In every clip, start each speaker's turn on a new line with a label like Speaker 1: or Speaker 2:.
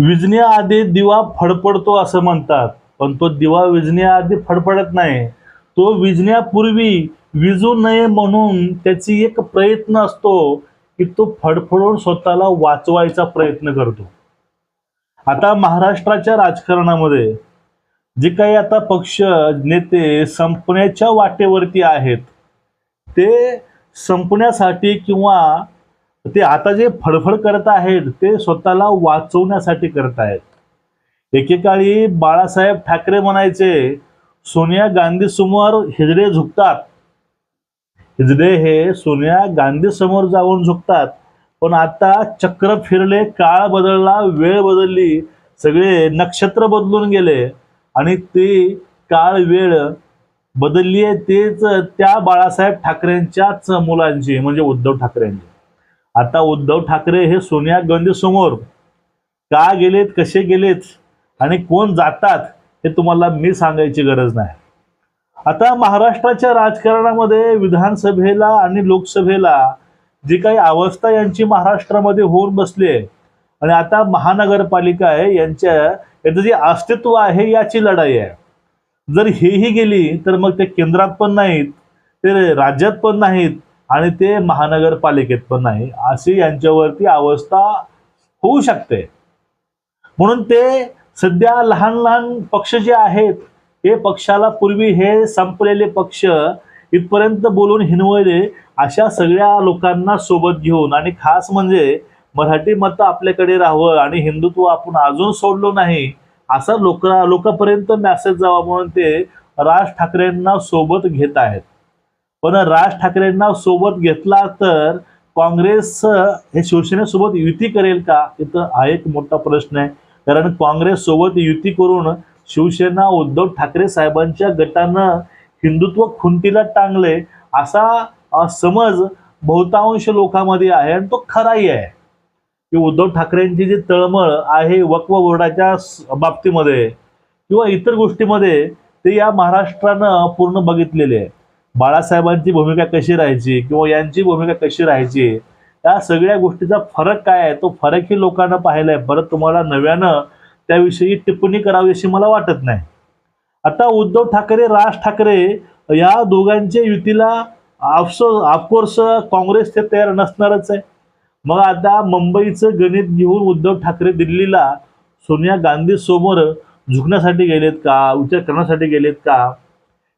Speaker 1: विजण्याआधी दिवा फडफडतो असं म्हणतात पण तो दिवा विजण्याआधी फडफडत नाही. तो विजण्यापूर्वी विजू नये म्हणून त्याची एक प्रयत्न असतो की तो फडफडून स्वतःला वाचवायचा प्रयत्न करतो. आता महाराष्ट्राच्या राजकारणामध्ये जे काही आता पक्ष नेते संपण्याच्या वाटेवरती आहेत ते संपण्यासाठी किंवा ते आता जे फडफड करत आहेत ते स्वतःला वाचवण्यासाठी करत आहेत. एकेकाळी बाळासाहेब ठाकरे म्हणायचे सोनिया गांधी समोर हिजडे झुकतात. हिजडे हे सोनिया गांधी समोर जाऊन झुकतात. पण आता चक्र फिरले काळ बदलला वेळ बदलली सगळे नक्षत्र बदलून गेले. आणि ते काळ वेळ बदलली आहे तेच त्या बाळासाहेब ठाकरेंच्याच मुलांची म्हणजे उद्धव ठाकरेंची. आता उद्धव ठाकरे हे सोनिया गांधी समोर का गेलेत कसे गेलेत आणि कोण जातात हे तुम्हाला मी सांगायची गरज नाही. आता महाराष्ट्राच्या राजकारणामध्ये विधानसभेला आणि लोकसभेला जी काही अवस्था यांची महाराष्ट्रामध्ये होऊन बसली आहे आणि आता महानगरपालिका आहे यांच्या याचं जे अस्तित्व आहे याची लढाई आहे. जर हेही गेली तर मग ते केंद्रात पण नाहीत ते राज्यात पण नाहीत आणि ते महानगरपालिकेत पण नाही. अशी यांच्यावरती अवस्था होऊ शकते. म्हणून ते सध्या लहान लहान पक्ष जे आहेत हे पक्षाला पूर्वी हे संपलेले पक्ष इथपर्यंत बोलून हिनवले अशा सगळ्या लोकांना सोबत घेऊन आणि खास म्हणजे मराठी मतं आपल्याकडे राहावं आणि हिंदुत्व आपण अजून सोडलो नाही असा लोक लोकांपर्यंत मॅसेज जावा म्हणून ते राज ठाकरेंना सोबत घेत आहेत. पण राज ठाकरेंना सोबत घेतला तर काँग्रेस हे शिवसेनेसोबत युती करेल का? इथं हा एक मोठा प्रश्न आहे. कारण काँग्रेस सोबत युती करून शिवसेना उद्धव ठाकरे साहेबांच्या गटानं हिंदुत्व खुंटीला टांगले असा समज बहुतांश लोकांमध्ये आहे आणि तो खराही आहे. की उद्धव ठाकरेंची जी तळमळ आहे वक्व बोर्डाच्या बाबतीमध्ये किंवा इतर गोष्टीमध्ये ते या महाराष्ट्रानं पूर्ण बघितलेले आहे. बाळासाहेबांची भूमिका कशी राहायची किंवा यांची भूमिका कशी राहायची या सगळ्या गोष्टीचा फरक काय आहे तो फरकही लोकांना पाहिला आहे. परत तुम्हाला नव्यानं त्याविषयी टिप्पणी करावी अशी मला वाटत नाही. आता उद्धव ठाकरे राज ठाकरे या दोघांच्या युतीला ऑफसो ऑफकोर्स काँग्रेस ते तयार नसणारच आहे. मग आता मुंबईचं गणित घेऊन उद्धव ठाकरे दिल्लीला सोनिया गांधी समोर झुकण्यासाठी गेलेत का विचार करण्यासाठी गेलेत का?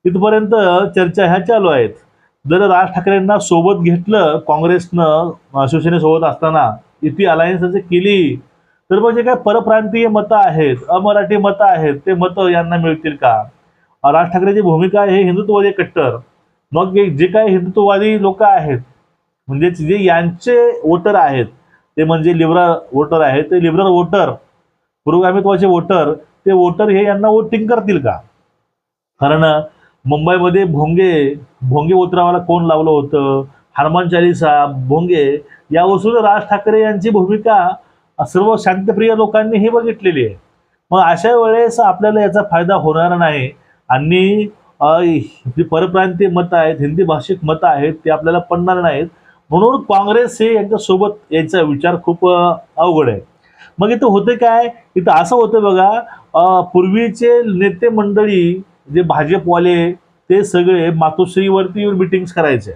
Speaker 1: इथपर्यंत चर्चा ह्या चालू आहेत. जर राज ठाकरेंना सोबत घेतलं काँग्रेसनं शिवसेनेसोबत असताना युती अलायन्स केली तर मग जे काय परप्रांतीय मतं आहेत अमराठी मतं आहेत ते मतं यांना मिळतील का? राज ठाकरेची भूमिका आहे हे हिंदुत्ववादी कट्टर. मग जे काही हिंदुत्ववादी लोक आहेत म्हणजे जे यांचे वोटर आहेत ते म्हणजे लिबरल वोटर आहेत ते लिबरल वोटर पुरोगामित्वाचे वोटर ते वोटर हे यांना वोटिंग करतील का? कारण मुंबईमध्ये भोंगे भोंगे उतरावाला कोण लावलं होतं? हनुमान चालिसा भोंगे यावरून राज ठाकरे यांची भूमिका सर्व शांतप्रिय लोकांनी ही बघितलेली आहे. मग अशा वेळेस आपल्याला याचा फायदा होणार नाही. आणि जी परप्रांतीय मतं आहेत हिंदी भाषिक मतं आहेत ते आपल्याला पडणार नाहीत. म्हणून काँग्रेस हे यांच्यासोबत याचा विचार खूप अवघड आहे. मग इथं होते काय? इथं असं होतं बघा पूर्वीचे नेते मंडळी जे भाजपवाले ते सगळे मातोश्रीवरती येऊन मिटिंग्स करायचे.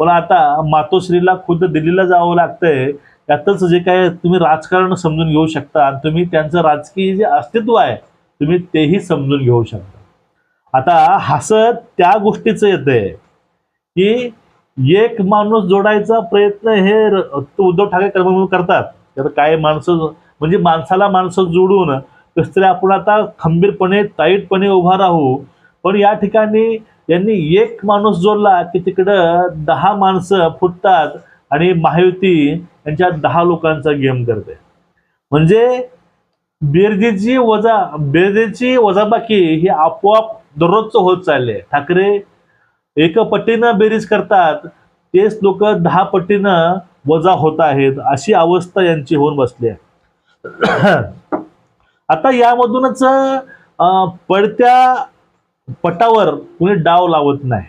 Speaker 1: पण आता मातोश्रीला खुद्द दिल्लीला जावं लागतंय. त्यातच जे काय तुम्ही राजकारण समजून घेऊ शकता आणि तुम्ही त्यांचं राजकीय जे अस्तित्व आहे तुम्ही तेही समजून घेऊ शकता. आता हसत त्या गोष्टीचं येतंय की एक माणूस जोडायचा प्रयत्न हे तो उद्धव ठाकरे कर्म करतात. तर काय माणसं म्हणजे माणसाला माणसं जोडून कसं तरी आपण आता खंबीरपणे टाईटपणे उभा राहू. पण या ठिकाणी यांनी एक माणूस जोडला की तिकडं दहा माणसं फुटतात आणि महायुती यांच्या दहा लोकांचा गेम करते. म्हणजे बेरजेची वजा बेरजेची वजाबाकी ही आपोआप दररोजचं होत चालले ठाकरे एक पट्टीनं बेरीज करतात तेच लोक दहा पट्टीनं वजा होत आहेत अशी अवस्था यांची होऊन बसली आहे. आता यामधूनच पडत्या पटावर कुणी डाव लावत नाही.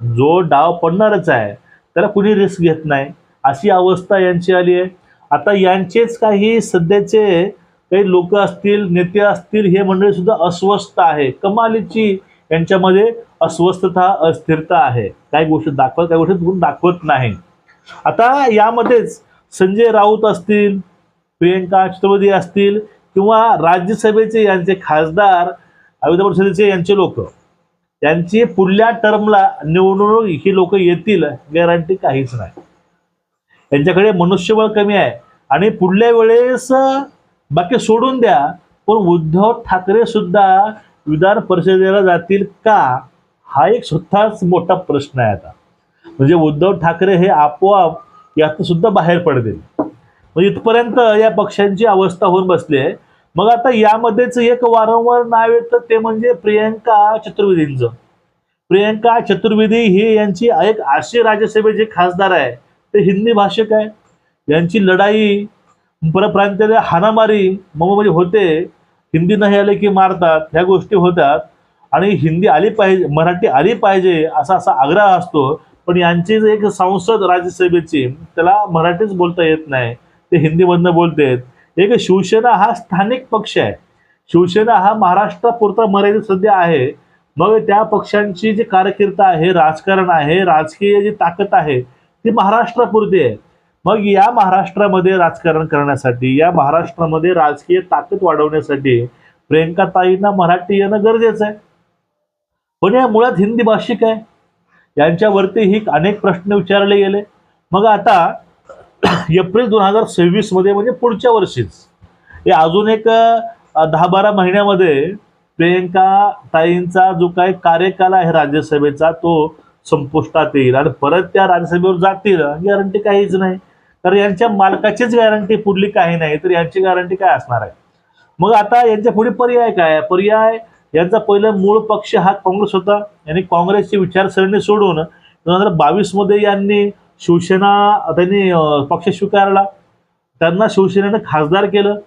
Speaker 1: जो डाव पडणारच आहे त्याला कुणी रिस्क घेत नाही. अशी अवस्था यांची आली आहे. आता यांचेच काही सध्याचे काही लोक असतील नेते असतील हे मंडळी सुद्धा अस्वस्थ आहे. कमालीची यांच्यामध्ये अस्वस्थता अस्थिरता आहे. काही गोष्टी दाखवत काही गोष्टी दाखवत नाही. आता यामध्येच संजय राऊत असतील प्रियंका चतुर्वेदी असतील किंवा राज्यसभेचे यांचे खासदार विधान परिषदेचे यांचे लोक त्यांची पुढल्या टर्मला निवडणूक ही लोक येतील गॅरंटी काहीच नाही. यांच्याकडे मनुष्यबळ कमी आहे. आणि पुढल्या वेळेस बाकी सोडून द्या पण उद्धव ठाकरे सुद्धा विधान परिषदेला जातील का? हा एक स्वतःच मोठा प्रश्न आहे आता. म्हणजे उद्धव ठाकरे हे आपोआप यातून सुद्धा बाहेर पडतील. म्हणजे इथपर्यंत या पक्षांची अवस्था होऊन बसली आहे. मग आता यामध्येच एक वारंवार नाव येतं ते म्हणजे प्रियंका चतुर्वेदींचं. प्रियंका चतुर्वेदी ही यांची एक आशी राज्यसभेचे खासदार आहे ते हिंदी भाषिक आहे. यांची लढाई परप्रांतीय हाणामारी मग म्हणजे होते हिंदी नाही आले की मारतात ह्या गोष्टी होतात. आणि हिंदी आली पाहिजे मराठी आली पाहिजे असा असा आग्रह असतो. पण यांची एक संसद राज्यसभेची त्याला मराठीच बोलता येत नाही. ते हिंदीमधनं बोलतेत एक शिवसेना हा स्थानिक पक्ष आहे. शिवसेना हा महाराष्ट्रापुरता मर्यादित सध्या आहे. मग त्या पक्षांची जी कारकीर्द आहे राजकारण आहे राजकीय जी ताकद आहे ती महाराष्ट्रापुरती आहे. मग या महाराष्ट्रामध्ये राजकारण करण्यासाठी या महाराष्ट्रामध्ये राजकीय ताकद वाढवण्यासाठी प्रियंका ताईंना मराठी येणं गरजेचं आहे. पण या मुळात हिंदी भाषिक आहे. यांच्यावरती ही अनेक प्रश्न विचारले गेले. मग आता एप्रिल दोन हजार सव्वीसमध्ये म्हणजे पुढच्या वर्षीच. हे अजून एक दहा बारा महिन्यामध्ये प्रियंका ताईंचा जो काही कार्यकाल आहे राज्यसभेचा तो संपुष्टात येईल आणि परत त्या राज्यसभेवर जातील गॅरंटी काहीच नाही. तर यांच्या मालकाचीच गॅरंटी पुढली काही नाही तर यांची गॅरंटी काय असणार आहे? मग आता यांच्या पुढे पर्याय काय? आहे? पर्याय यांचा पहिला मूळ पक्ष हा काँग्रेस होता. यांनी काँग्रेसची विचारसरणी सोडून दोन हजार बावीसमध्ये यांनी शिवसेना त्यांनी पक्ष स्वीकारला. त्यांना शिवसेनेनं खासदार केलं.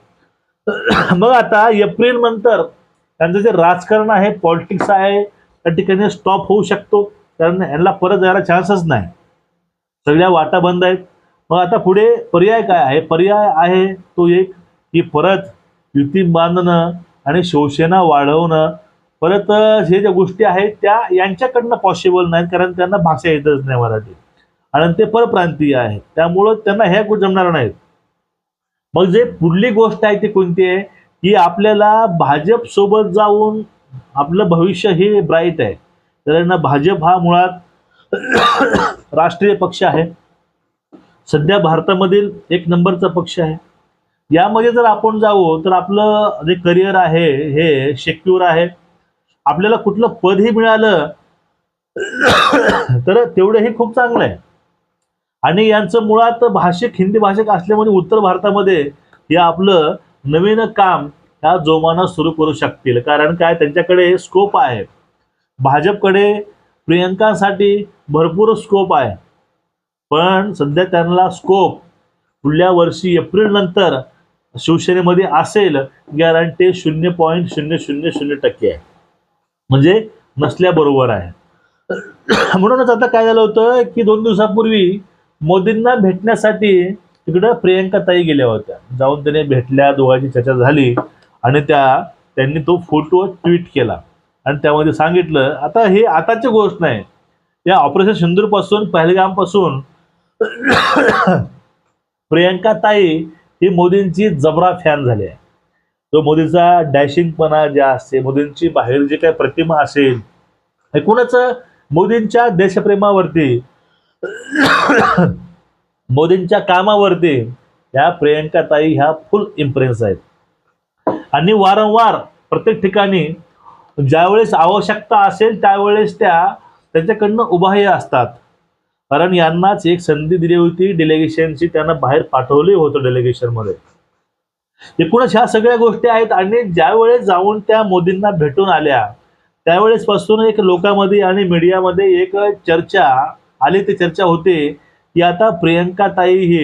Speaker 1: मग आता एप्रिल नंतर त्यांचं जे राजकारण आहे पॉलिटिक्स आहे त्या ठिकाणी स्टॉप होऊ शकतो. कारण यांना परत जायला चान्सच नाही. सगळ्या वाटा बंद आहेत. मग आता पुढे पर्याय काय आहे? पर्याय आहे तो एक की परत युती बांधणं आणि शिवसेना वाढवणं. परत हे ज्या गोष्टी आहेत त्या यांच्याकडनं पॉसिबल नाहीत. कारण त्यांना भाषा येतच नाही मराठी आणि ते परप्रांतीय आहेत. त्यामुळं त्यांना ह्या जमणार नाहीत. मग जे पुढली गोष्ट आहे ती कोणती आहे? की आपल्याला भाजप सोबत जाऊन आपलं भविष्य हे ब्राईट आहे. कारण भाजप हा मुळात राष्ट्रीय पक्ष आहे. सध्या भारतामधील एक नंबरचा पक्ष आहे. यामध्ये जर आपण जाऊ तर आपलं जे करिअर आहे हे सेक्युअर आहे. आपल्याला कुठलं पदही मिळालं तर तेवढं हे खूप चांगलं आहे. आणि यांचं मुळात भाषिक हिंदी भाषिक असल्यामुळे उत्तर भारतामध्ये हे आपलं नवीन काम ह्या जोमानं सुरू करू शकतील. कारण काय? त्यांच्याकडे स्कोप आहे. भाजपकडे प्रियंकासाठी भरपूर स्कोप आहे. पण सध्या त्यांना स्कोप पुढल्या वर्षी एप्रिल नंतर शिवसेनेमध्ये असेल गॅरंटी शून्य पॉईंट शून्य शून्य शून्य टक्के आहे. म्हणजे नसल्याबरोबर आहे. म्हणूनच आता काय झालं होतं की दोन दिवसापूर्वी मोदींना भेटण्यासाठी तिकडं प्रियंका ताई गेल्या होत्या. जाऊन त्याने भेटल्या दोघांची चर्चा झाली आणि त्या त्यांनी तो फोटो ट्विट केला. आणि त्यामध्ये सांगितलं आता हे आताची गोष्ट नाही. या ऑपरेशन सिंदूरपासून पहलगामपासून प्रियंका ताई ही मोदींची जबरा फॅन झाली आहे. तो मोदीचा डॅशिंगपणा जे असते मोदींची बाहेर जी काही प्रतिमा असेल एकूणच मोदींच्या देशप्रेमावरती मोदींच्या कामावरती ह्या प्रियंका ताई ह्या फुल इम्प्रेन्स आहेत. आणि वारंवार प्रत्येक ठिकाणी ज्यावेळेस आवश्यकता असेल त्यावेळेस त्या त्यांच्याकडनं उभाही असतात. कारण यांनाच एक संधी दिली होती डेलिगेशनची त्यांना बाहेर पाठवले होतं डेलिगेशनमध्ये एकूणच ह्या सगळ्या गोष्टी आहेत आणि ज्यावेळेस जाऊन त्या मोदींना भेटून आल्या त्यावेळेस पासून एक लोकांमध्ये आणि मीडियामध्ये एक चर्चा आली ती चर्चा होते की आता प्रियंका ताई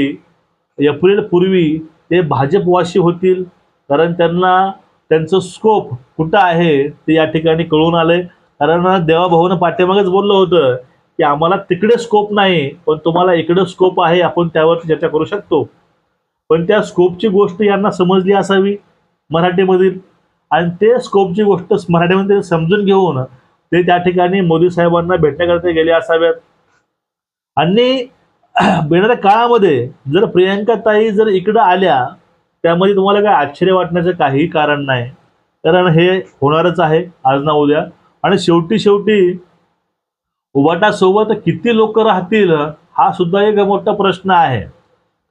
Speaker 1: एप्रिल पूर्वी ते भाजपवाशी होतील. कारण त्यांना त्यांचं स्कोप कुठं आहे ते या ठिकाणी कळून आलंय. कारण देवाभाऊनं पाठीमागेच बोललं होतं की आम्हाला तिकडे स्कोप नाही पण तुम्हाला इकडे स्कोप आहे आपण त्यावर चर्चा करू शकतो. पण त्या स्कोपची गोष्ट यांना समजली असावी मराठीमधील. आणि ते स्कोपची गोष्ट मराठीमध्ये समजून घेऊन ते त्या ठिकाणी मोदी साहेबांना भेटण्याकरता गेले असाव्यात आणि येणाऱ्या काळामध्ये जर प्रियांका ताई जर इकडं आल्या त्यामध्ये तुम्हाला काय आश्चर्य वाटण्याचं काहीही कारण नाही. कारण हे होणारच आहे आज ना उद्या. आणि शेवटी शेवटी उबाटासोबत किती लोक राहतील हा सुद्धा एक मोठा प्रश्न आहे.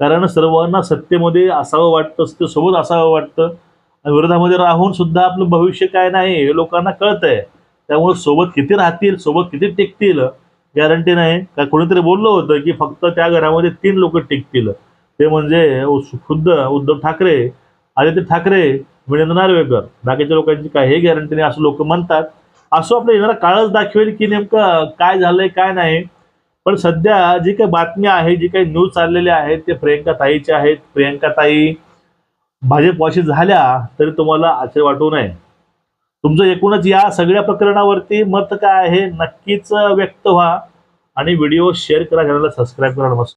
Speaker 1: कारण सर्वांना सत्तेमध्ये असावं वाटतं सत्तेसोबत असावं वाटतं. आणि विरोधामध्ये राहून सुद्धा आपलं भविष्य काय नाही हे लोकांना कळतंय. त्यामुळे सोबत किती राहतील सोबत किती टिकतील गॅरंटी नाही. का कोणीतरी बोललं होतं की फक्त त्या घरामध्ये तीन लोक टिकतील. ते म्हणजे खुद्द उद्धव ठाकरे आदित्य ठाकरे विरेंद्र नार्वेकर. बाकीच्या लोकांची काही गॅरंटी नाही असं लोक म्हणतात. असं आपलं येणारा काळच दाखवेल की नेमकं काय झालंय काय नाही. पण सध्या जी काही बातम्या आहे जी काही न्यूज चाललेल्या आहेत ते प्रियंका ताईच्या आहेत. प्रियंका ताई भाजपवाशी झाल्या तरी तुम्हाला आश्चर्य वाटू नये. तुमचं एकूणच या सगळ्या प्रकरणावरती मत काय आहे नक्कीच व्यक्त व्हा आणि व्हिडिओ शेअर करा चॅनलला सबस्क्राईब करा नमस्कार.